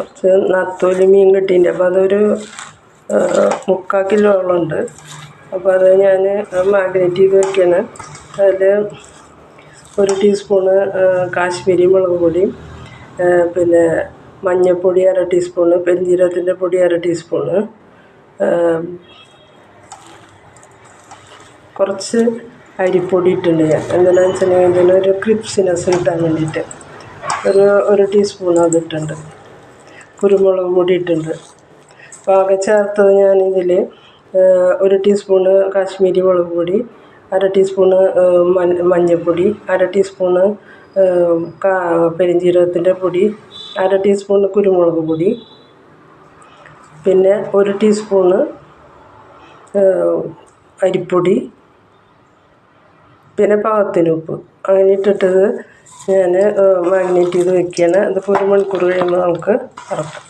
കുറച്ച് നത്തോലി മീൻ കിട്ടിയിട്ടുണ്ട്. അപ്പോൾ അതൊരു മുക്കാൽ കിലോളം ഉണ്ട്. അപ്പോൾ അത് ഞാൻ മാഗ്നേറ്റ് ചെയ്ത് വെക്കുകയാണ് അതിൽ ഒരു ടീസ്പൂണ് കാശ്മീരി മുളക് പൊടിയും പിന്നെ മഞ്ഞൾപ്പൊടി അര ടീസ്പൂണ് പെരുംജീരകത്തിന്റെ പൊടി അര ടീസ്പൂണ് കുറച്ച് അരിപ്പൊടി ഇട്ടുണ്ട് ഞാൻ. എന്തിനാണെന്ന് വെച്ചിട്ടുണ്ടെങ്കിൽ ഇതിനൊരു ക്രിപ്സിനെസ് കിട്ടാൻ വേണ്ടിയിട്ട്. ഒരു ഒരു ടീസ്പൂൺ അതിട്ടുണ്ട് കുരുമുളക് പൊടി ഇട്ടിട്ടുണ്ട്. പാകം ചേർത്തത് ഞാനിതിൽ ഒരു ടീസ്പൂണ് കാശ്മീരി മുളക് പൊടി അര ടീസ്പൂണ് മഞ്ഞ മഞ്ഞൾപ്പൊടി അര ടീസ്പൂണ് കാ പെരുംജീരകത്തിന്റെ പൊടി അര ടീസ്പൂണ് കുരുമുളക് പൊടി പിന്നെ ഒരു ടീസ്പൂണ് അരിപ്പൊടി പിന്നെ പാകത്തിന് ഉപ്പ്. അങ്ങനെ ഇട്ടിട്ടത് ഞാൻ മാഗ്നേറ്റ് ചെയ്ത് വെക്കുകയാണ്. അതിപ്പോൾ ഒരു മണിക്കൂർ കഴിയുമ്പോൾ നമുക്ക് ഇറക്കാം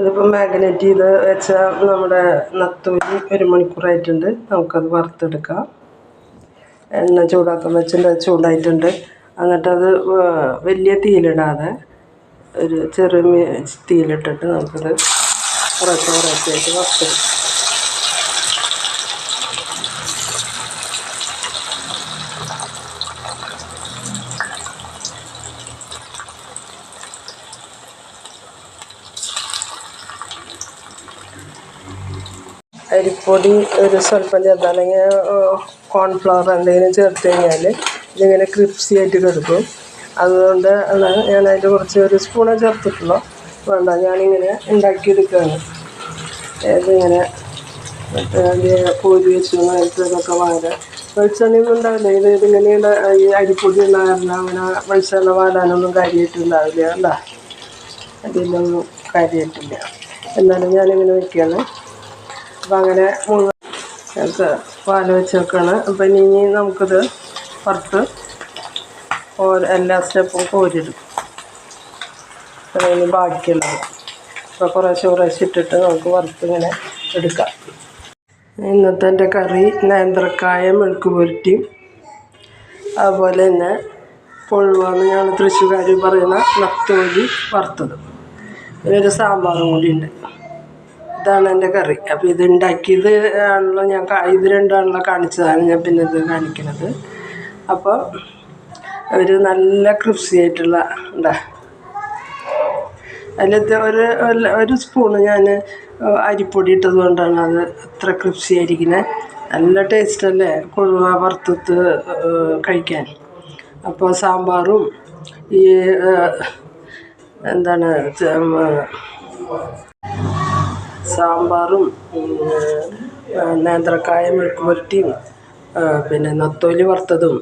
ഇതിപ്പോൾ മാഗ്നേറ്റ് ചെയ്ത് വെച്ച നമ്മുടെ നത്തൂരി ഒരു മണിക്കൂറായിട്ടുണ്ട് നമുക്കത് വറുത്തെടുക്കാം. എണ്ണ ചൂടാക്കാൻ വെച്ചിട്ട് ചൂടായിട്ടുണ്ട്. എന്നിട്ടത് വലിയ തീയിലിടാതെ ഒരു ചെറിയ തീയിലിട്ടിട്ട് നമുക്കത് കുറച്ച് കുറച്ചായിട്ട് വറുത്തെടുക്കാം. അരിപ്പൊടി ഒരു സ്വല്പം ചേർത്ത് അല്ലെങ്കിൽ കോൺഫ്ലവർ എന്തെങ്കിലും ചേർത്ത് കഴിഞ്ഞാൽ ഇതിങ്ങനെ ക്രിപ്സി ആയിട്ട് കിടക്കും. അതുകൊണ്ട് ആണ് ഞാൻ അതിന്റെ കുറച്ച് ഒരു സ്പൂണേ ചേർത്തിട്ടുള്ളൂ. വേണ്ട ഞാനിങ്ങനെ ഉണ്ടാക്കിയെടുക്കുകയാണ്. ഇതിങ്ങനെ കോരി വെച്ച് നേരത്തേതൊക്കെ വാങ്ങാൻ വെളിച്ചെണ്ണയൊന്നും ഉണ്ടാവില്ല. ഇത് ഇതിങ്ങനെ ഈ അരിപ്പൊടി ഉണ്ടാകാറില്ല അങ്ങനെ വെളിച്ചെണ്ണ വാടാനൊന്നും കാര്യമായിട്ടുണ്ടാവില്ല അല്ല അതിലൊന്നും കാര്യമായിട്ടില്ല. എന്നാലും ഞാനിങ്ങനെ വയ്ക്കുകയാണ് അപ്പം അങ്ങനെ മുഴുവൻ ഒക്കെ വെച്ച് വെക്കുകയാണ് അപ്പം ഇനി ഇനി നമുക്കിത് പുറത്ത് എല്ലാ സ്റ്റെപ്പും കോരിടും അതിന് ബാക്കിയുള്ളത്. അപ്പോൾ കുറേശ്ശെ കുറേശ്ശെ ഇട്ടിട്ട് നമുക്ക് വറുത്ത് ഇങ്ങനെ എടുക്കാം. ഇന്നത്തെ എന്റെ കറി നേന്ത്രക്കായ മെഴുക്ക് പുരട്ടിയും അതുപോലെ തന്നെ കൊഴുവാന്ന് ഞങ്ങൾ കാര്യം പറയുന്ന നത്തോലി വറുത്തത്. പിന്നെ ഒരു സാമ്പാറും കൂടി ഉണ്ട്. ഇതാണ് എന്റെ കറി. അപ്പോൾ ഇത് ഉണ്ടാക്കിയത് ആണല്ലോ ഞാൻ ഇത് രണ്ടാണല്ലോ കാണിച്ചതാണ് ഞാൻ പിന്നെ ഇത് കാണിക്കുന്നത്. അപ്പോൾ ഒരു നല്ല ക്രിസ്പി ആയിട്ടുള്ള ഉണ്ടാ അതിലത്തെ ഒരു ഒരു- സ്പൂണ് ഞാൻ അരിപ്പൊടി ഇട്ടത് കൊണ്ടാണ് അത് അത്ര ക്രിപ്സി ആയിരിക്കുന്നത് നല്ല ടേസ്റ്റ് അല്ലേ കൊഴുവ വറുത്തത് കഴിക്കാൻ. അപ്പോൾ സാമ്പാറും ഈ എന്താണ് സാമ്പാറും നേന്ത്രക്കായ മെഴുക്ക് പുരട്ടിയും ആ, പിന്നെ നത്തോലി വറുത്തതും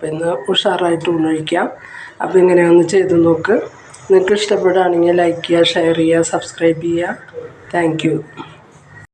പിന്നെ ഉഷാറായിട്ട് ഊണൊഴിക്കാം അപ്പോൾ ഇങ്ങനെ ഒന്ന് ചെയ്ത് നോക്ക്. നിങ്ങൾക്ക് ഇഷ്ടപ്പെടുകയാണെങ്കിൽ ലൈക്ക് ചെയ്യുക ഷെയർ ചെയ്യുക സബ്സ്ക്രൈബ് ചെയ്യുക. താങ്ക്